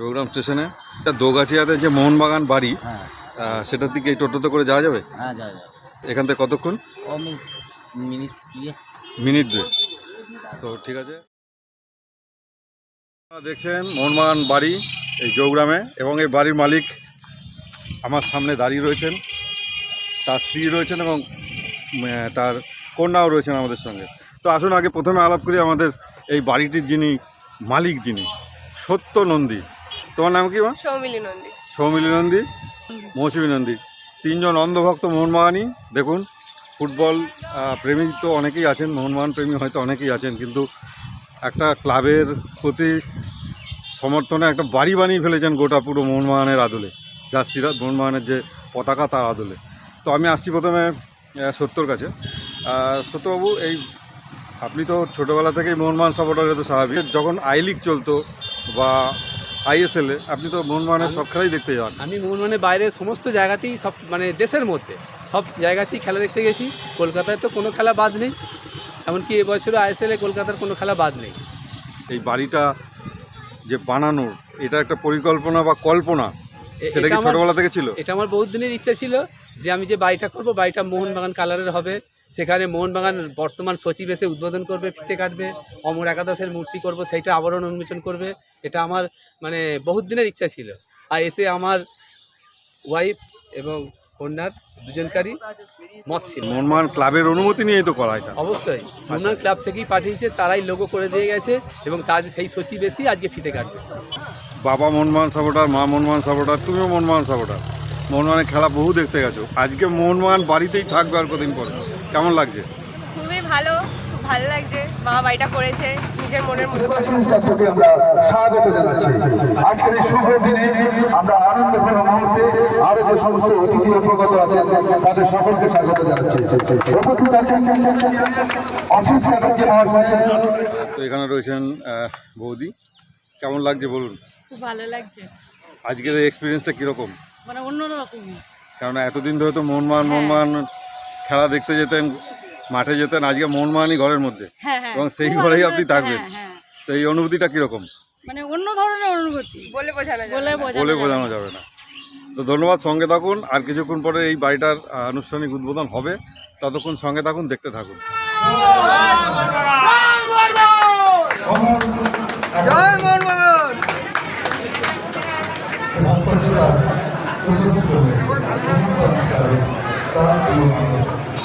চৌগ্রাম স্টেশনে এটা দোগাছিয়াতে যে মোহনবাগান বাড়ি হ্যাঁ। সেটার দিকে এই টোটোতে করে যাওয়া যাবে? হ্যাঁ এখান থেকে কতক্ষণ? মিনিট মিনিট দুই তো ঠিক আছে। আপনারা দেখছেন মোহনবাগান বাড়ি এই চৌগ্রামে এবং এই বাড়ির মালিক আমার সামনে দাঁড়িয়ে রয়েছেন। তার স্ত্রী রয়েছেন এবং তার কন্যাও রয়েছেন আমাদের সঙ্গে। তো আসুন আগে প্রথমে আলাপ করি আমাদের এই বাড়িটির যিনি মালিক যিনি সত্য নন্দী তোমার নাম কি মা? সৌমিলি নন্দী। সৌমিলি নন্দী মৌসুমী নন্দী। তিনজন অন্ধভক্ত মোহনবাগানই। দেখুন ফুটবল প্রেমী তো অনেকেই আছেন মোহনবাগান প্রেমী হয়তো অনেকেই আছেন কিন্তু একটা ক্লাবের প্রতি সমর্থনে একটা বাড়ি বানিয়ে ফেলেছেন গোটা পুরো মোহনবাগানের আদলে জার্সিরা মোহনবাগানের যে পতাকা তার আদলে। তো আমি আসছি প্রথমে সত্যর কাছে। সত্যবাবু এই আপনি তো ছোটোবেলা থেকেই মোহনবাগান সাপোর্টার তো স্বাভাবিক। যখন আই লিগ চলতো বা আইএসএলে আপনি তো মোহনবাগানের সব খেলাই দেখতে যান। আমি মোহনবাগানের বাইরে সমস্ত জায়গাতেই সব মানে দেশের মধ্যে সব জায়গাতেই খেলা দেখতে গেছি। কলকাতায় তো কোনো খেলা বাদ নেই এমনকি এবছরও আইএসএলে কলকাতার কোনো খেলা বাদ নেই। এই বাড়িটা যে বানানোর এটা একটা পরিকল্পনা বা কল্পনা? এ- সেটা কি ছোটবেলা থেকে ছিল? এটা আমার বহুত দিনের ইচ্ছা ছিল যে আমি যে বাড়িটা করব বাড়িটা মোহনবাগান কালারের হবে। সেখানে মোহনবাগান বর্তমান সচিব এসে উদ্বোধন করবে ফিতে কাটবে অমর একাদশের মূর্তি করব সেইটা আবরণ উন্মোচন করবে। এটা আমার মানে বহুত দিনের ইচ্ছা ছিল। আর এতে আমার ওয়াইফ এবং কন্যার দুজনকারই মত ছিল। মোহনবাগান ক্লাবের অনুমতি নিয়েই তো করা এটা। অবশ্যই। মোহনবাগান ক্লাব থেকেই পাঠিয়েছে তারাই লোগো করে দিয়ে গেছে এবং তার সেই সচিব এসেই আজকে ফিতে কাটবে। বাবা মোহনবাগান সাপোর্টার মা মোহনবাগান সাপোর্টার তুমিও মোহনবাগান সাপোর্টার। মোহনবাগানের খেলা বহু দেখতে গেছো। আজকে মোহনবাগান বাড়িতেই থাকবে আর কদিন পরে। কেমন লাগছে? খুবই ভালো খুব ভালো লাগছে। বাবা বাড়িটা করেছে। নিজের মনের মতো আমরা স্বাগত জানাচ্ছি। আজকের এই শুভ দিনে আমরা আনন্দঘন মুহূর্তে আরও যে সমস্ত অতিথি উপগত আছেন তাদের সকলকে স্বাগত জানাচ্ছি। উপস্থিত আছেন অসিত চ্যাটার্জি মহাশয়। তো এখানে রয়েছেন বৌদি। কেমন লাগছে বলুন? খুব ভালো লাগছে। আজকের এক্সপিরিয়েন্সটা কীরকম? মানে অন্যরকমই। কারণ এতদিন ধরে তো মোহনবাগান মোহনবাগান খেলা দেখতে যেতেন মাঠে যেতেন আজকে মোহনবাগানই ঘরের মধ্যে হ্যাঁ হ্যাঁ এবং সেই ঘরেই আপনি থাকবেন। হ্যাঁ, হ্যাঁ। তো এই অনুভূতিটা কীরকম মানে অন্য ধরনের অনুভূতি বলে বোঝানো যাবে বলে। বোঝানো যাবে না। তো ধন্যবাদ সঙ্গে থাকুন আর কিছুক্ষণ পরে এই বাড়িটার আনুষ্ঠানিক উদ্বোধন হবে ততক্ষণ সঙ্গে থাকুন দেখতে থাকুন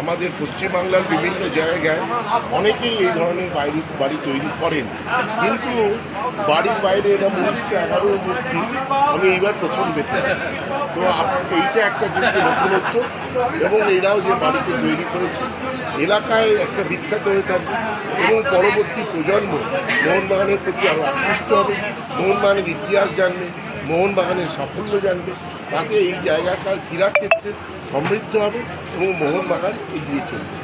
আমাদের পশ্চিমবাংলার বিভিন্ন জায়গায় অনেকেই এই ধরনের বাইরে বাড়ি তৈরি করেন। কিন্তু বাড়ির বাইরে এরকম উনিশশো এগারোর মূর্তি আমি এইবার প্রথম দেখলাম। তো এইটা একটা কিন্তু নতুনত্ব এবং এরাও যে বাড়িতে তৈরি করেছে, এলাকায় একটা বিখ্যাত হয়ে থাকবে এবং পরবর্তী প্রজন্ম মোহনবাগানের প্রতি আরও আকৃষ্ট হবে। মোহনবাগানের ইতিহাস জানবে মোহনবাগানের সাফল্য জানবে তাতে এই জায়গাটার ক্রীড়াক্ষেত্রে সমৃদ্ধ হবে এবং মোহনবাগান এগিয়ে চলবে